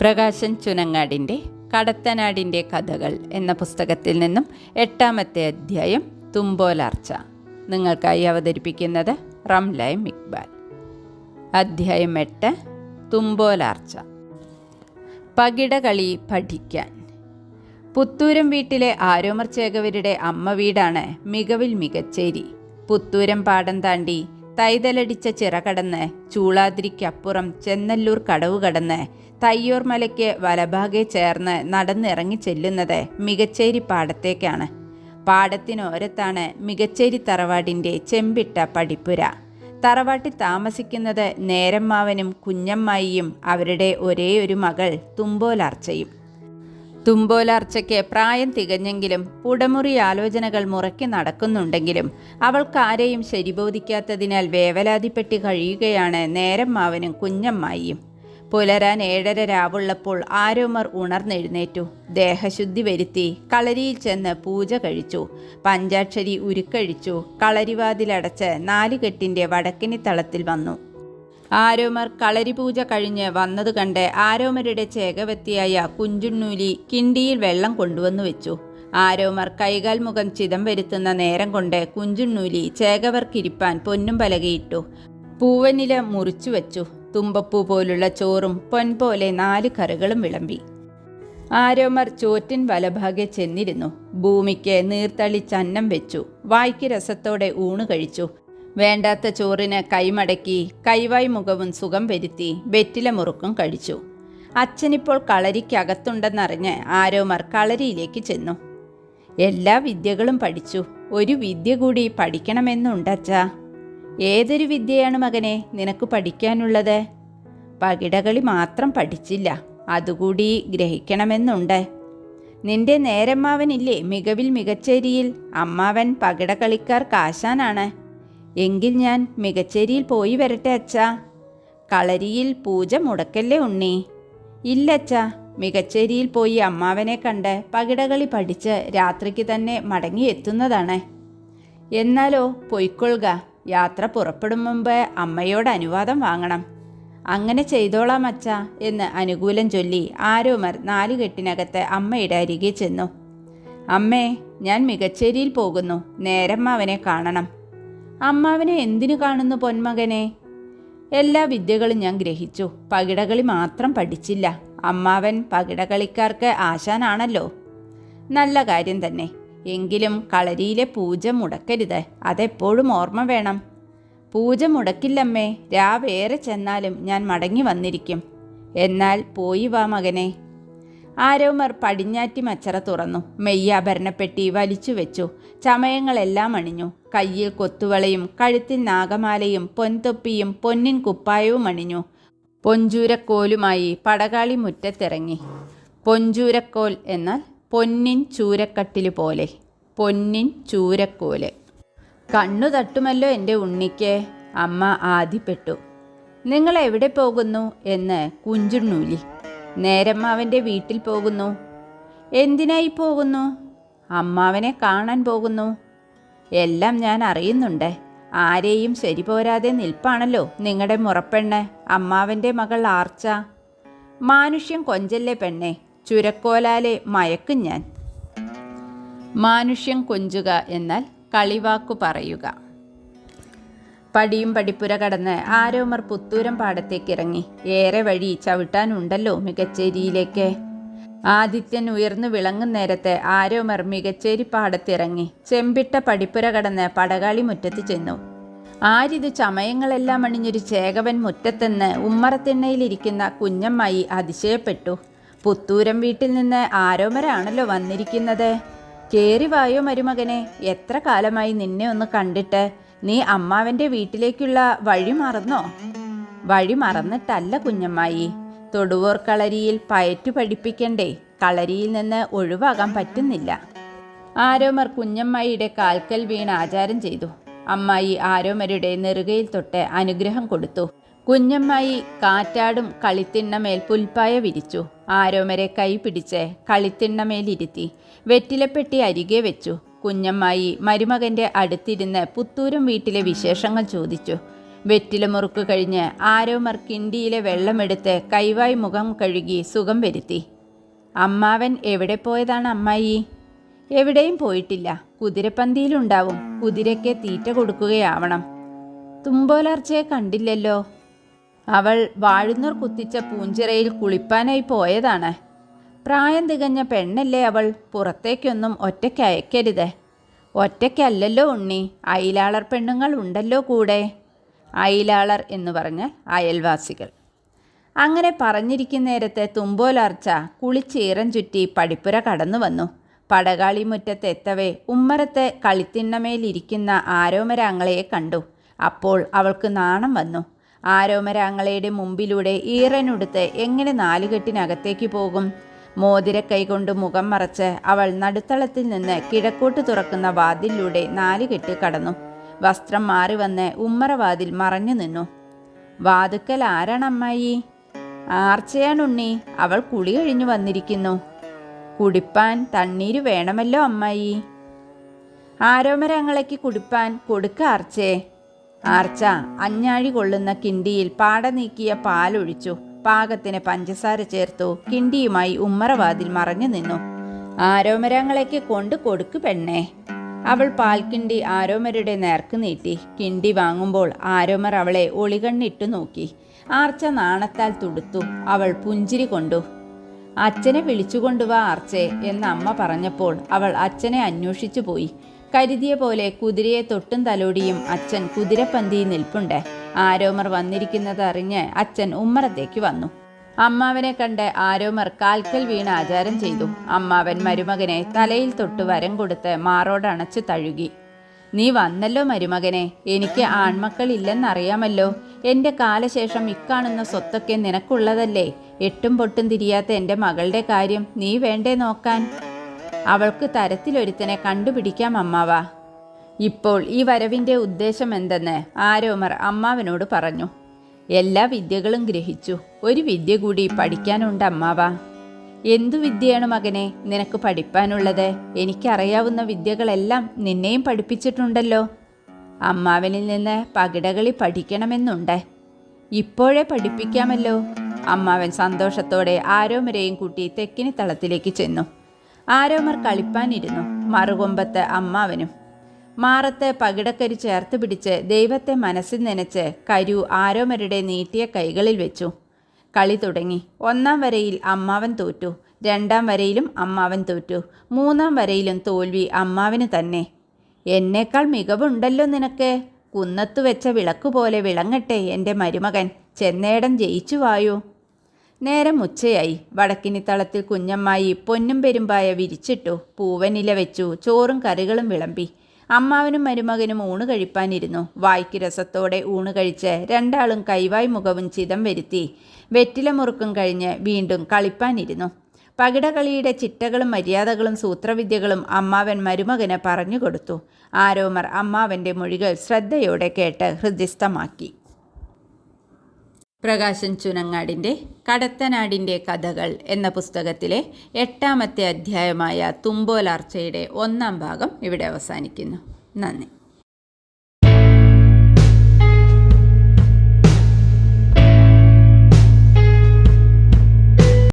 പ്രകാശൻ ചുനങ്ങാടിന്റെ കടത്തനാടിന്റെ കഥകൾ എന്ന പുസ്തകത്തിൽ നിന്നും എട്ടാമത്തെ അധ്യായം തുമ്പോലാർച്ച. നിങ്ങൾക്കായി അവതരിപ്പിക്കുന്നത് റംലായ് ഇക്ബാൽ. അധ്യായം എട്ട് തുമ്പോലാർച്ച. പകിടകളി പഠിക്കാൻ. പുത്തൂരം വീട്ടിലെ ആരോമർ ചേകവരുടെ അമ്മ വീടാണ് മികവിൽ മികച്ചേരി. പുത്തൂരം പാടം താണ്ടി തൈതലടിച്ച ചിറകടന്ന് ചൂളാതിരിക്കപ്പുറം ചെന്നല്ലൂർ കടവ് കടന്ന് തയ്യൂർ മലയ്ക്ക് വലഭാഗെ ചേർന്ന് നടന്നിറങ്ങി ചെല്ലുന്നത് മികച്ചേരി പാടത്തേക്കാണ്. പാടത്തിനോരത്താണ് മികച്ചേരി തറവാടിന്റെ ചെമ്പിട്ട പടിപ്പുര. തറവാട്ടിൽ താമസിക്കുന്നത് നേരമ്മാവനും കുഞ്ഞമ്മായിയും അവരുടെ ഒരേ ഒരു മകൾ തുമ്പോലാർച്ചയും. തുമ്പോലാർച്ചയ്ക്ക് പ്രായം തികഞ്ഞെങ്കിലും പുടമുറി ആലോചനകൾ മുറയ്ക്ക് നടക്കുന്നുണ്ടെങ്കിലും അവൾക്കാരെയും ശരിബോധിക്കാത്തതിനാൽ വേവലാതിപ്പെട്ട് കഴിയുകയാണ് നേരം മാവനും കുഞ്ഞമ്മായിയും. പുലരാൻ ഏഴര രാവുള്ളപ്പോൾ ആരോമർ ഉണർന്നെഴുന്നേറ്റു. ദേഹശുദ്ധി വരുത്തി കളരിയിൽ ചെന്ന് പൂജ കഴിച്ചു. പഞ്ചാക്ഷരി ഉരുക്കഴിച്ചു. കളരിവാതിലടച്ച് നാലുകെട്ടിന്റെ വടക്കിനി തളത്തിൽ വന്നു. ആരോമർ കളരി പൂജ കഴിഞ്ഞ് വന്നത് കണ്ട് ആരോമരുടെ ചേകവത്തിയായ കുഞ്ചുണ്ണൂലി കിണ്ടിയിൽ വെള്ളം കൊണ്ടുവന്നു വെച്ചു. ആരോമർ കൈകാൽ മുഖം ചിതം വരുത്തുന്ന നേരം കൊണ്ട് കുഞ്ചുണ്ണൂലി ചേകവർക്കിരിപ്പാൻ പൊന്നും പലകയിട്ടു. പൂവനില മുറിച്ചു വെച്ചു. തുമ്പപ്പൂ പോലുള്ള ചോറും പൊൻപോലെ നാല് കറികളും വിളമ്പി. ആരോമർ ചോറ്റിൻ വലഭാഗെ ചെന്നിരുന്നു. ഭൂമിക്ക് നീർത്തളിച്ചന്നം വെച്ചു. വായ്ക്ക് രസത്തോടെ ഊണ് കഴിച്ചു. വേണ്ടാത്ത ചോറിന് കൈമടക്കി കൈവായ് മുഖവും സുഖം വരുത്തി വെറ്റില മുറുക്കും കഴിച്ചു. അച്ഛനിപ്പോൾ കളരിക്കകത്തുണ്ടെന്നറിഞ്ഞ് ആരോമർ കളരിയിലേക്ക് ചെന്നു. എല്ലാ വിദ്യകളും പഠിച്ചു. ഒരു വിദ്യ കൂടി പഠിക്കണമെന്നുണ്ടച്ചാ? ഏതൊരു വിദ്യയാണ് മകനെ നിനക്ക് പഠിക്കാനുള്ളത്? പകിടകളി മാത്രം പഠിച്ചില്ല. അതുകൂടി ഗ്രഹിക്കണമെന്നുണ്ട്. നിന്റെ നേരമ്മാവനില്ലേ മികവിൽ മികച്ചേരിയിൽ? അമ്മാവൻ പകിടകളിക്കാർ കാശാനാണ്. എങ്കിൽ ഞാൻ മികച്ചേരിയിൽ പോയി വരട്ടെ അച്ഛാ. കളരിയിൽ പൂജ മുടക്കല്ലേ ഉണ്ണി. ഇല്ലച്ച മികച്ചേരിയിൽ പോയി അമ്മാവനെ കണ്ട് പകിടകളി പഠിച്ച് രാത്രിക്ക് തന്നെ മടങ്ങി എത്തുന്നതാണ്. എന്നാലോ പൊയ്ക്കൊള്ളുക. യാത്ര പുറപ്പെടും മുമ്പ് അമ്മയോട് അനുവാദം വാങ്ങണം. അങ്ങനെ ചെയ്തോളാം അച്ഛ എന്ന് അനുകൂലം ചൊല്ലി ആരോമർ നാലുകെട്ടിനകത്ത് അമ്മയുടെ അരികെ ചെന്നു. അമ്മേ ഞാൻ മികച്ചേരിയിൽ പോകുന്നു. നേരമ്മാവനെ കാണണം. അമ്മാവനെ എന്തിനു കാണുന്നു പൊന്മകനെ? എല്ലാ വിദ്യകളും ഞാൻ ഗ്രഹിച്ചു. പകിടകളി മാത്രം പഠിച്ചില്ല. അമ്മാവൻ പകിടകളിക്കാർക്ക് ആശാനാണല്ലോ. നല്ല കാര്യം തന്നെ. എങ്കിലും കളരിയിലെ പൂജ മുടക്കരുത്. അതെപ്പോഴും ഓർമ്മ വേണം. പൂജ മുടക്കില്ലമ്മേ. രാവേറെ ചെന്നാലും ഞാൻ മടങ്ങി വന്നിരിക്കും. എന്നാൽ പോയി വാ മകനെ. ആരോമർ പടിഞ്ഞാറ്റി മച്ചറ തുറന്നു. മെയ്യാഭരണപ്പെട്ടി വലിച്ചു വെച്ചു. ചമയങ്ങളെല്ലാം അണിഞ്ഞു. കയ്യിൽ കൊത്തുവളയും കഴുത്തിൽ നാഗമാലയും പൊൻതൊപ്പിയും പൊന്നിൻ കുപ്പായവും അണിഞ്ഞു. പൊഞ്ചൂരക്കോലുമായി പടകാളി മുറ്റത്തിറങ്ങി. പൊഞ്ചൂരക്കോൽ എന്നാൽ പൊന്നിൻ ചൂരക്കട്ടിൽ പോലെ. പൊന്നിൻ ചൂരക്കോൽ. കണ്ണു തട്ടുമല്ലോ എന്റെ ഉണ്ണിക്ക്. അമ്മ ആദ്യപ്പെട്ടു നിങ്ങൾ എവിടെ പോകുന്നു? എന്ന് കുഞ്ചുണ്ണൂലി. നേരമ്മാവന്റെ വീട്ടിൽ പോകുന്നു. എന്തിനായി പോകുന്നു? അമ്മാവനെ കാണാൻ പോകുന്നു. എല്ലാം ഞാൻ അറിയുന്നുണ്ട്. ആരെയും ശരി പോരാതെ നിൽപ്പാണല്ലോ നിങ്ങളുടെ മുറപ്പെണ്ണ് അമ്മാവന്റെ മകൾ ആർച്ച. മാനുഷ്യം കൊഞ്ചല്ലേ പെണ്ണെ ചുരക്കോലാലെ മയക്കും ഞാൻ. മാനുഷ്യം കൊഞ്ചുക എന്നാൽ കളിവാക്കു പറയുക. പടിയും പടിപ്പുര കടന്ന് ആരോമർ പുത്തൂരം പാടത്തേക്ക് ഇറങ്ങി ഏറെ വഴി ചവിട്ടാനുണ്ടല്ലോ മികച്ചേരിയിലേക്ക്. ആദിത്യൻ ഉയർന്നു വിളങ്ങും നേരത്തെ ആരോമർ മികച്ചേരി പാടത്തിറങ്ങി. ചെമ്പിട്ട പടിപ്പുര കടന്ന് പടകാളി മുറ്റത്ത് ചെന്നു. ആരിത് ചമയങ്ങളെല്ലാം അണിഞ്ഞൊരു ചേകവൻ മുറ്റത്തെന്ന് ഉമ്മറത്തിണ്ണയിലിരിക്കുന്ന കുഞ്ഞമ്മായി അതിശയപ്പെട്ടു. പുത്തൂരം വീട്ടിൽ നിന്ന് ആരോമരാണല്ലോ വന്നിരിക്കുന്നത്? കേറി വായോ മരുമകനെ എത്ര കാലമായി നിന്നെ ഒന്ന് കണ്ടിട്ട്? നീ അമ്മാവന്റെ വീട്ടിലേക്കുള്ള വഴി മറന്നോ? വഴി മറന്നിട്ടല്ല കുഞ്ഞമ്മായി. തൊടുവോർ കളരിയിൽ പയറ്റു പഠിപ്പിക്കണ്ടേ? കളരിയിൽ നിന്ന് ഒഴിവാകാൻ പറ്റുന്നില്ല. ആരോമർ കുഞ്ഞമ്മായിയുടെ കാൽക്കൽ വീണ് ആചാരം ചെയ്തു. അമ്മായി ആരോമരുടെ നെറുകയിൽ തൊട്ട് അനുഗ്രഹം കൊടുത്തു. കുഞ്ഞമ്മായി കാറ്റാടും കളിത്തിണ്ണമേൽ പുൽപ്പായ വിരിച്ചു. ആരോമരെ കൈ പിടിച്ച് കളിത്തിണ്ണമേലിരുത്തി വെറ്റിലപ്പെട്ടി അരികെ വെച്ചു. കുഞ്ഞമ്മായി മരുമകന്റെ അടുത്തിരുന്ന് പുത്തൂരും വീട്ടിലെ വിശേഷങ്ങൾ ചോദിച്ചു. വെറ്റില മുറുക്ക് കഴിഞ്ഞ് ആരോമർ കിണ്ടിയിലെ വെള്ളമെടുത്ത് കൈവായി മുഖം കഴുകി സുഖം വരുത്തി. അമ്മാവൻ എവിടെ പോയതാണ് അമ്മായി? എവിടെയും പോയിട്ടില്ല. കുതിരപ്പന്തിയിലുണ്ടാവും കുതിരയ്ക്ക് തീറ്റ കൊടുക്കുകയാവണം. തുമ്പോലർച്ചയെ കണ്ടില്ലല്ലോ. അവൾ വാഴുന്നൂർ കുത്തിച്ച പൂഞ്ചിറയിൽ കുളിപ്പാനായി പോയതാണ്. പ്രായം തികഞ്ഞ പെണ്ണല്ലേ അവൾ? പുറത്തേക്കൊന്നും ഒറ്റയ്ക്ക് അയക്കരുത്. ഒറ്റയ്ക്കല്ലല്ലോ ഉണ്ണി. അയിലാളർ പെണ്ണുങ്ങൾ ഉണ്ടല്ലോ കൂടെ? അയിലാളർ എന്ന് പറഞ്ഞാൽ അയൽവാസികൾ. അങ്ങനെ പറഞ്ഞിരിക്കുന്ന നേരത്തെ തുമ്പോലാർച്ച കുളിച്ചീറൻ ചുറ്റി പടിപ്പുര കടന്നു വന്നു. പടകാളി മുറ്റത്തെത്തവേ ഉമ്മരത്തെ കളിത്തിണ്ണമേലിരിക്കുന്ന ആരോമരാങ്ങളയെ കണ്ടു. അപ്പോൾ അവൾക്ക് നാണം വന്നു. ആരോമരാങ്ങളയുടെ മുമ്പിലൂടെ ഈറനുടുത്ത് എങ്ങനെ നാലുകെട്ടിനകത്തേക്ക് പോകും? മോതിരക്കൈ കൈകൊണ്ട് മുഖം മറച്ച് അവൾ നടുത്തളത്തിൽ നിന്ന് കിഴക്കോട്ട് തുറക്കുന്ന വാതിലിലൂടെ നാലുകെട്ട് കടന്നു. വസ്ത്രം മാറി വന്ന് ഉമ്മറവാതിൽ മറഞ്ഞു നിന്നു. വാതുക്കൽ ആരാണ് അമ്മായി? ആർച്ചയാണുണ്ണി അവൾ കുളി കഴിഞ്ഞു വന്നിരിക്കുന്നു. കുടിപ്പാൻ തണ്ണീര് വേണമല്ലോ അമ്മായി. ആരോമരങ്ങളേക്ക് കുടിപ്പാൻ കൊടുക്ക ആർച്ചേ. ആർച്ച അഞ്ഞാഴി കൊള്ളുന്ന കിണ്ടിയിൽ പാട നീക്കിയ പാലൊഴിച്ചു. പാകത്തിന് പഞ്ചസാര ചേർത്തു കിണ്ടിയുമായി ഉമ്മറവാതിൽ മറഞ്ഞു നിന്നു. ആരോമരങ്ങളേക്ക് കൊണ്ടു കൊടുക്കു പെണ്ണേ. അവൾ പാൽക്കിണ്ടി ആരോമരുടെ നേർക്ക് നീട്ടി. കിണ്ടി വാങ്ങുമ്പോൾ ആരോമർ അവളെ ഒളികണ്ണിട്ടു നോക്കി. ആർച്ച നാണത്താൽ തുടുത്തു. അവൾ പുഞ്ചിരി കൊണ്ടു. അച്ഛനെ വിളിച്ചുകൊണ്ടുവാ ആർച്ചേ എന്ന് അമ്മ പറഞ്ഞപ്പോൾ അവൾ അച്ഛനെ അന്വേഷിച്ചു പോയി. കരുതിയ പോലെ കുതിരയെ തൊട്ടും തലോടിയും അച്ഛൻ കുതിരപ്പന്തിയിൽ നിൽപ്പുണ്ട്. ആരോമർ വന്നിരിക്കുന്നത് അറിഞ്ഞ് അച്ഛൻ ഉമ്മറത്തേക്ക് വന്നു. അമ്മാവനെ കണ്ട് ആരോമർ കാൽക്കൽ വീണ് ആചാരം ചെയ്തു. അമ്മാവൻ മരുമകനെ തലയിൽ തൊട്ട് വരം കൊടുത്ത് മാറോടണച്ച് തഴുകി. നീ വന്നല്ലോ മരുമകനെ. എനിക്ക് ആൺമക്കളില്ലെന്നറിയാമല്ലോ. എന്റെ കാലശേഷം ഇക്കാണുന്ന സ്വത്തൊക്കെ നിനക്കുള്ളതല്ലേ. എട്ടും പൊട്ടും തിരിയാത്ത എന്റെ മകളുടെ കാര്യം നീ വേണ്ടേ നോക്കാൻ? അവൾക്ക് തരത്തിലൊരുത്തനെ കണ്ടുപിടിക്കാം അമ്മാവ. ഇപ്പോൾ ഈ വരവിന്റെ ഉദ്ദേശം എന്തെന്ന് ആരോമർ അമ്മാവനോട് പറഞ്ഞു. എല്ലാ വിദ്യകളും ഗ്രഹിച്ചു. ഒരു വിദ്യ കൂടി പഠിക്കാനുണ്ട് അമ്മാവ. എന്തു വിദ്യയാണ് മകനെ നിനക്ക് പഠിപ്പാനുള്ളത്? എനിക്കറിയാവുന്ന വിദ്യകളെല്ലാം നിന്നെയും പഠിപ്പിച്ചിട്ടുണ്ടല്ലോ. അമ്മാവനിൽ നിന്ന് പകിടകളി പഠിക്കണമെന്നുണ്ട്. ഇപ്പോഴേ പഠിപ്പിക്കാമല്ലോ. അമ്മാവൻ സന്തോഷത്തോടെ ആരോമരെയും കൂട്ടി തെക്കിനി തളത്തിലേക്ക് ചെന്നു. ആരോമർ കളിപ്പാനിരുന്നു. മറുകൊമ്പത്ത് അമ്മാവനും മാറത്ത് പകിടക്കരി ചേർത്ത് പിടിച്ച് ദൈവത്തെ മനസ്സിൽ നനച്ച് കരു ആരോമരുടെ നീട്ടിയ കൈകളിൽ വെച്ചു. കളി തുടങ്ങി. ഒന്നാം വരയിൽ അമ്മാവൻ തോറ്റു. രണ്ടാം വരയിലും അമ്മാവൻ തോറ്റു. മൂന്നാം വരയിലും തോൽവി അമ്മാവിന് തന്നെ. എന്നേക്കാൾ മികവുണ്ടല്ലോ നിനക്ക്. കുന്നത്തു വെച്ച വിളക്ക് പോലെ വിളങ്ങട്ടെ എന്റെ മരുമകൻ. ചെന്നേടം ജയിച്ചു വായു. നേരം ഉച്ചയായി. വടക്കിനിത്തളത്തിൽ കുഞ്ഞമ്മായി പൊന്നും പെരുമ്പായ വിരിച്ചിട്ടു. പൂവനില വെച്ചു. ചോറും കറികളും വിളമ്പി. അമ്മാവനും മരുമകനും ഊണ് കഴിപ്പാനിരുന്നു. വായ്ക്ക് രസത്തോടെ ഊണ് കഴിച്ച് രണ്ടാളും കൈവായ് മുഖവും ചിതം വരുത്തി. വെറ്റില മുറുക്കും കഴിഞ്ഞ് വീണ്ടും കളിപ്പാനിരുന്നു. പകിടകളിയുടെ ചിട്ടകളും മര്യാദകളും സൂത്രവിദ്യകളും അമ്മാവൻ മരുമകന് പറഞ്ഞുകൊടുത്തു ആരോമർ അമ്മാവന്റെ മൊഴികൾ ശ്രദ്ധയോടെ കേട്ട് ഹൃദ്യസ്ഥമാക്കി. പ്രകാശൻ ചുനങ്ങാടിന്റെ കടത്തനാടിന്റെ കഥകൾ എന്ന പുസ്തകത്തിലെ എട്ടാമത്തെ അധ്യായമായ തുമ്പോലാർച്ചയുടെ ഒന്നാം ഭാഗം ഇവിടെ അവസാനിക്കുന്നു. നന്ദി.